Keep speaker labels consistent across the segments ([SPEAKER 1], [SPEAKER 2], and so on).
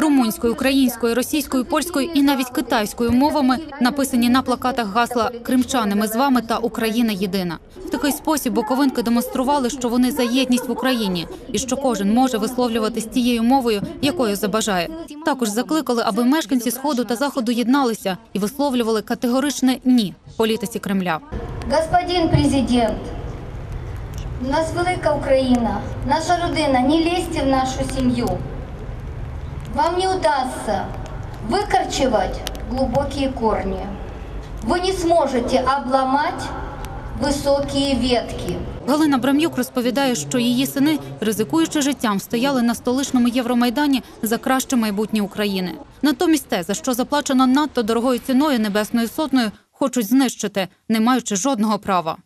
[SPEAKER 1] румунською, українською, російською, польською і навіть китайською мовами написані на плакатах гасла Кримчани ми з вами та Україна єдина. В такий спосіб буковинки демонстрували, що вони за єдність в Україні і що кожен може висловлюватись тією мовою, якою забажає. Також закликали, аби мешканці сходу та заходу єдналися і висловлювали категоричне ні політиці Кремля.
[SPEAKER 2] Господин президент, у нас велика Україна, наша родина, не лізьте в нашу сім'ю Вам не удастся выкорчевать глубокие корни. Вы не сможете обломать высокие ветки.
[SPEAKER 1] Галина Брам'юк розповідає, що її сини, ризикуючи життям, стояли на столичному Євромайдані за краще майбутнє України. Натомість те, за що заплачено надто дорогою ціною небесною сотнею, хочуть знищити, не маючи жодного права.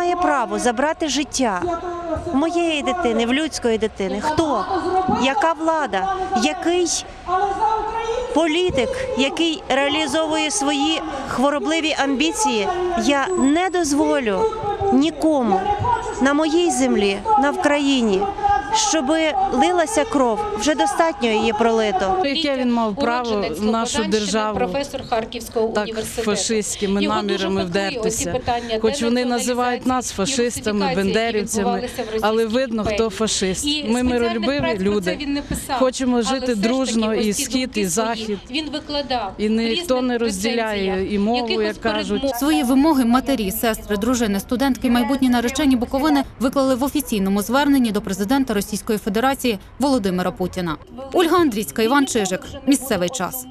[SPEAKER 3] Має право забрати життя моєї дитини, в людської дитини? Хто? Яка влада? Який політик, який реалізовує свої хворобливі амбіції? Я не дозволю нікому на моїй землі, на Вкраїні, щоб лилася кров. Вже достатньо її пролито.
[SPEAKER 4] Яке він мав право в нашу державу
[SPEAKER 5] професор Харківського
[SPEAKER 4] так
[SPEAKER 5] університету.
[SPEAKER 4] фашистськими намірами вдертися?
[SPEAKER 5] питання
[SPEAKER 4] Хоч вони називають нас фашистами, бендерівцями, але видно, хто фашист. Ми миролюбиві люди.
[SPEAKER 5] він не писав.
[SPEAKER 4] Хочемо жити дружно і схід, і захід.
[SPEAKER 5] Він викладав
[SPEAKER 4] І ніхто не розділяє і мову, як кажуть.
[SPEAKER 1] Свої вимоги матері, сестри, дружини, студентки, майбутні наречені Буковини виклали в офіційному зверненні до президента Російської Федерації Володимира Путіна. Ольга Андрійська, Іван Чижик. Місцевий час.